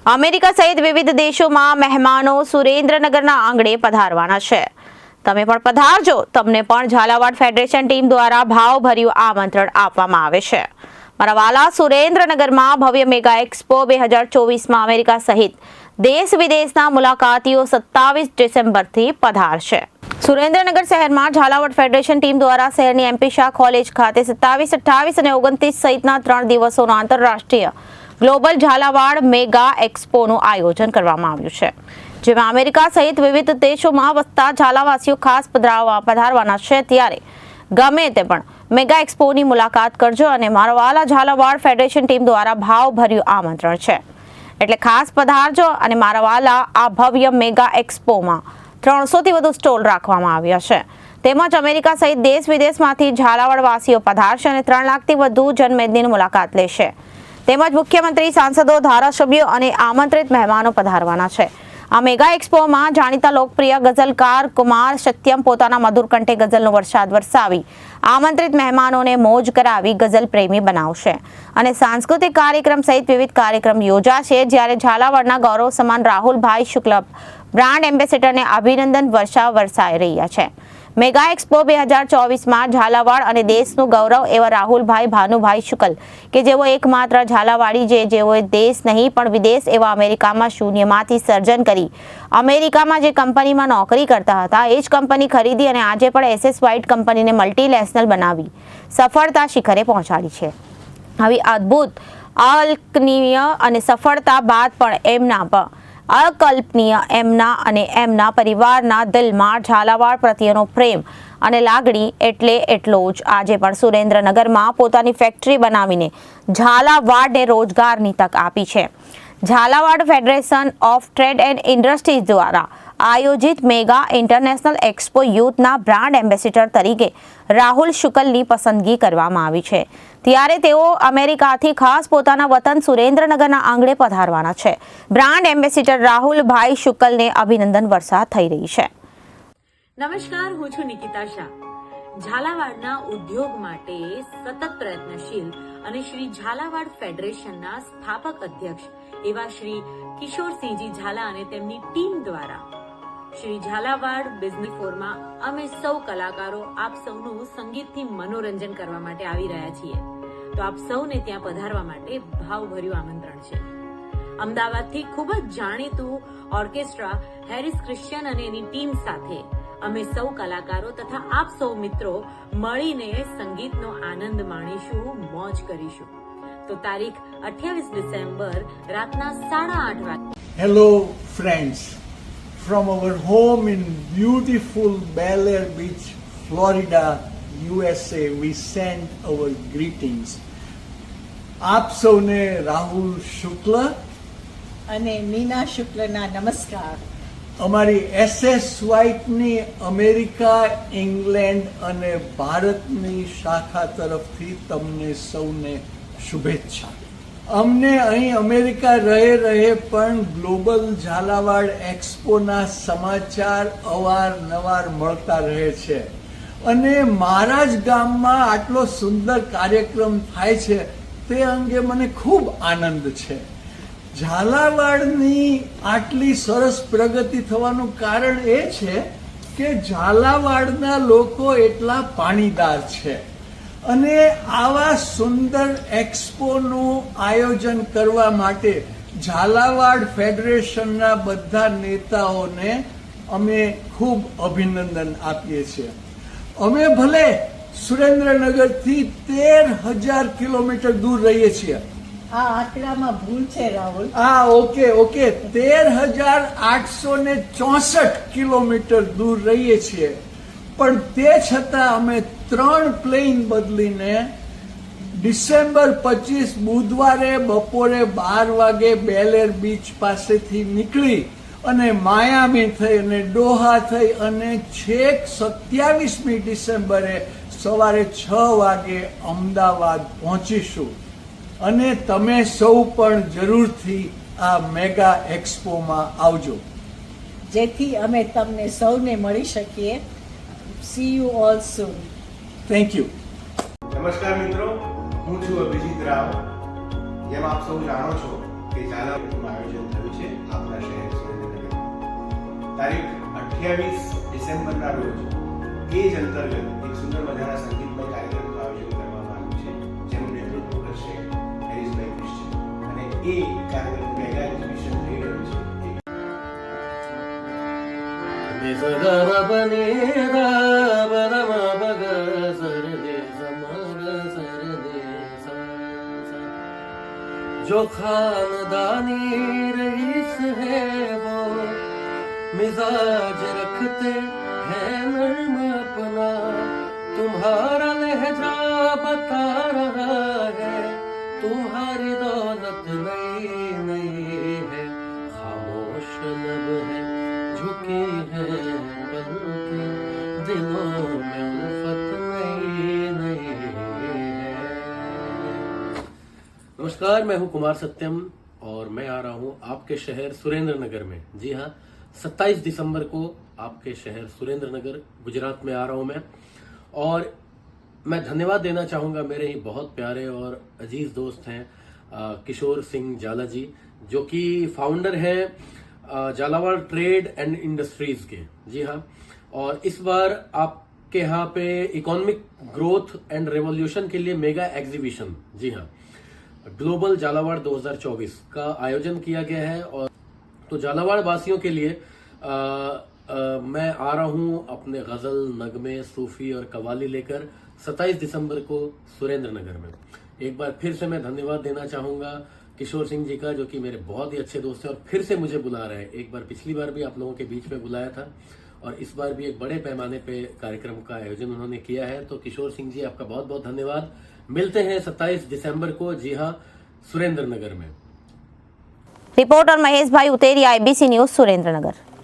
America સહિત વિવિધ દેશોમાં મહેમાનો સુરેન્દ્રનગરના આંગણે પધારવાના છે. તમે પણ પધારજો. તમને પણ ઝાલાવાડ ફેડરેશન ટીમ દ્વારા ભાવભર્યું આમંત્રણ આપવામાં આવે છે. મારા સુરેન્દ્રનગરમાં ભવ્ય મેગા એક્સપો બે હજાર ચોવીસમાં અમેરિકા સહિત દેશ વિદેશના મુલાકાતીઓ સત્તાવીસ ડિસેમ્બરથી પધારશે સુરેન્દ્રનગર શહેરમાં ઝાલાવાડ ફેડરેશન ટીમ દ્વારા શહેરની એમપી શાહ કોલેજ ખાતે સત્તાવીસ, અઠ્ઠાવીસ અને ઓગણત્રીસ સહિતના ત્રણ દિવસોનો આંતરરાષ્ટ્રીય ગ્લોબલ ઝાલાવાડ મેગા એક્સપોનું આયોજન કરવામાં આવ્યું છે, જેમાં અમેરિકા સહિત વિવિધ દેશોમાં વસતા ઝાલાવાસીઓ ખાસ પધારવાના છે. ત્યારે ગમે તે પણ મેગા એક્સપોની મુલાકાત કરજો અને મારા વાલા ઝાલાવાડ ફેડરેશન ટીમ દ્વારા ભાવભર્યું આમંત્રણ છે. એટલે ખાસ પધારજો અને મારા વાલા આ ભવ્ય મેગા એક્સપોમાં ત્રણસોથી વધુ સ્ટોલ રાખવામાં આવ્યા છે. તેમજ અમેરિકા સહિત દેશ વિદેશમાંથી ઝાલાવાડવાસીઓ પધારશે અને ત્રણ લાખથી વધુ જનમેદનીની મુલાકાત લેશે. તેમજ મુખ્યમંત્રી, સાંસદો, ધારાસભ્યો અને આમંત્રિત મહેમાનો પધારવાના છે. આ મેગા એક્સપોમાં જાણીતા લોકપ્રિય ગઝલકાર કુમાર સત્યમ પોતાના મધુર કંઠે ગઝલનો વરસાદ વરસાવી, આમંત્રિત મહેમાનોને મોજ કરાવી ગઝલ પ્રેમી બનાવશે. અને સાંસ્કૃતિક કાર્યક્રમ સહિત વિવિધ કાર્યક્રમ યોજાશે, જ્યારે ઝાલાવાડના ગૌરવ સમાન રાહુલભાઈ શુક્લ બ્રાન્ડ એમ્બેસેડરને અભિનંદન વર્ષા વરસાઈ રહ્યા છે. મેગા એક્સપો બે હજાર ચોવીસમાં ઝાલાવાડ અને દેશનું ગૌરવ એવા રાહુલભાઈ, ભાનુભાઈ શુકલ, કે જેઓ એકમાત્ર ઝાલાવાડી જે જેઓએ દેશ નહીં, પણ વિદેશ એવા અમેરિકામાં શૂન્યમાંથી સર્જન કરી. અમેરિકામાં જે કંપનીમાં નોકરી કરતા હતા, એ જ કંપની ખરીદી અને આજે પણ એસએસ વાઇટ કંપનીને મલ્ટીનેશનલ બનાવી સફળતા શિખરે પહોંચાડી છે. આવી અદ્ભુત, અલ્કનીય અને સફળતા બાદ પણ એમના પણ અકલ્પનીય એમના અને એમના પરિવારના દિલમાં ઝાલાવાડ પ્રત્યેનો પ્રેમ અને લાગણી એટલે એટલો જ. આજે પણ સુરેન્દ્રનગરમાં પોતાની ફેક્ટરી બનાવીને ઝાલાવાડને રોજગારની તક આપી છે. Zalawad federation of trade and industries દ્વારા આયોજિત મેગા ઇન્ટરનેશનલ એક્સપો યુથના બ્રાન્ડ એમ્બેસેડર તરીકે રાહુલ શુકલની પસંદગી કરવામાં આવી છે. ત્યારે તેઓ અમેરિકાથી ખાસ પોતાના વતન સુરેન્દ્રનગરના આંગણે પધારવાના છે. બ્રાન્ડ એમ્બેસેડર રાહુલભાઈ શુકલને અભિનંદન વર્ષા થઈ રહી છે. નમસ્કાર, હું છું નિકિતા શાહ. ઝાલાવાડના ઉદ્યોગ માટે સતત પ્રયત્નશીલ અને શ્રી ઝાલાવાડ ફેડરેશનના સ્થાપક અધ્યક્ષ એવા શ્રી કિશોરસિંહજી ઝાલા અને તેમની ટીમ દ્વારા શ્રી ઝાલાવાડ બિઝની ફોરમાં અમે સૌ કલાકારો આપ સૌનું સંગીતથી મનોરંજન કરવા માટે આવી રહ્યા છીએ. તો આપ સૌને ત્યાં પધારવા માટે ભાવભર્યું આમંત્રણ છે. અમદાવાદથી ખૂબ જ જાણીતું ઓર્કેસ્ટ્રા હેરિસ ક્રિશ્ચિયન અને એની ટીમ સાથે અમે સૌ કલાકારો તથા આપ સૌ મિત્રો મળીને સંગીતનો આનંદ માણીશું, મોજ કરીશું. તો તારીખ અઠ્યાવીસ ડિસેમ્બર રાતના સાડા આઠ વાગે hello friends. From our home in beautiful Bel Air Beach, Florida, USA, we send our greetings. આપ સૌને રાહુલ શુક્લ. અને મીના શુક્લના નમસ્કાર. અમારી એસએસ વાઇટની અમેરિકા ઇંગ્લેન્ડ અને ભારતની શાખા તરફથી તમને સૌને શુભેચ્છા. અમને અહીં અમેરિકા રહે રહે પણ ગ્લોબલ ઝાલાવાડ એક્સપોના સમાચાર અવારનવાર મળતા રહે છે. અને મારા જ ગામમાં આટલો સુંદર કાર્યક્રમ થાય છે, તે અંગે મને ખૂબ આનંદ છે. ઝાલાવાડની આટલી સરસ પ્રગતિ થવાનું કારણ એ છે કે ઝાલાવાડના લોકો એટલા પાણીદાર છે. અને આવા સુંદર એક્સપોનું આયોજન કરવા માટે ઝાલાવાડ ફેડરેશનના બધા નેતાઓને અમે ખૂબ અભિનંદન આપીએ છીએ. અમે ભલે સુરેન્દ્રનગરથી તેર હજાર કિલોમીટર દૂર રહીએ છીએ. આ આંકડામાં ભૂલ છે રાહુલ. હા ઓકે ઓકે. તેર હજાર આઠસો ને ચોસઠ કિલોમીટર દૂર રહીએ છીએ. પણ તે છતાં અમે ત્રણ પ્લેન બદલીને ડિસેમ્બર પચીસ બુધવારે બપોરે બાર વાગે બેલેર બીચ પાસેથી નીકળી અને માયામી થઈ અને ડોહા થઈ અને છેક સત્યાવીસમી ડિસેમ્બરે સવારે છ વાગે અમદાવાદ પહોંચીશું. અને તમે સૌ પણ જરૂરથી આ મેગા એક્સપોમાં આવજો. જેથી અમે તમને સૌને મળી શકીએ. See you all soon thank you નમસ્કાર મિત્રો, હું છું અભિજીત રાવ. જેમ આપ સૌ જાણો છો કે ઝાલાવાડનું આયોજન થયું છે આપણા શહેર સુરેન્દ્રનગર તારીખ અઠ્યાવીસ ડિસેમ્બરના રોજ એ જ અંતર્ગત એક સુંદર મજાના સંગીતમય કાર્યક્રમનું આયોજન કરવામાં આવ્યું છે, જેનું નેતૃત્વ કરશે હેરિસભાઈ ક્રિશ્ચન. અને એ કાર્યક્રમ એ जो खानदानी रईस है वो मिजाज रखते हैं नर्म अपना तुम्हारा लहजा बता रहा है तुम्हारी दौलत नई नई है खामोश लब है झुकी है दिलों में उल्फत नई नई है। नमस्कार, मैं हूँ कुमार सत्यम और मैं आ रहा हूँ आपके शहर सुरेंद्र नगर में। जी हाँ 27 दिसंबर को आपके शहर सुरेंद्र नगर गुजरात में आ रहा हूँ मैं। और मैं धन्यवाद देना चाहूँगा मेरे ही बहुत प्यारे और अज़ीज़ दोस्त हैं किशोर सिंह जाला जी, जो कि फाउंडर हैं झालावाड़ ट्रेड एंड इंडस्ट्रीज़ के। जी हाँ। और इस बार आपके यहाँ पे इकोनॉमिक ग्रोथ एंड रेवोल्यूशन के लिए मेगा एग्जीबिशन। जी हाँ। ग्लोबल झालावाड़ 2024 का आयोजन किया गया है और तो झालावाड़ वासियों के लिए आ, आ, मैं आ रहा हूँ अपने गज़ल नगमे सूफी और कवाली लेकर 27 दिसंबर को सुरेंद्र नगर में। एक बार फिर से मैं धन्यवाद देना चाहूँगा। किशोर सिंह जी का, जो कि मेरे बहुत ही अच्छे दोस्त हैं और फिर से मुझे बुला रहे हैं। एक बार पिछली बार भी आप लोगों के बीच में बुलाया था और इस बार भी एक बड़े पैमाने पे कार्यक्रम का आयोजन उन्होंने किया है। तो किशोर सिंह जी, आपका बहुत बहुत धन्यवाद। मिलते हैं 27 दिसंबर को जी हाँ सुरेंद्र नगर में रिपोर्टर महेश भाई उतेरी आईबीसी न्यूज़ सुरेंद्र नगर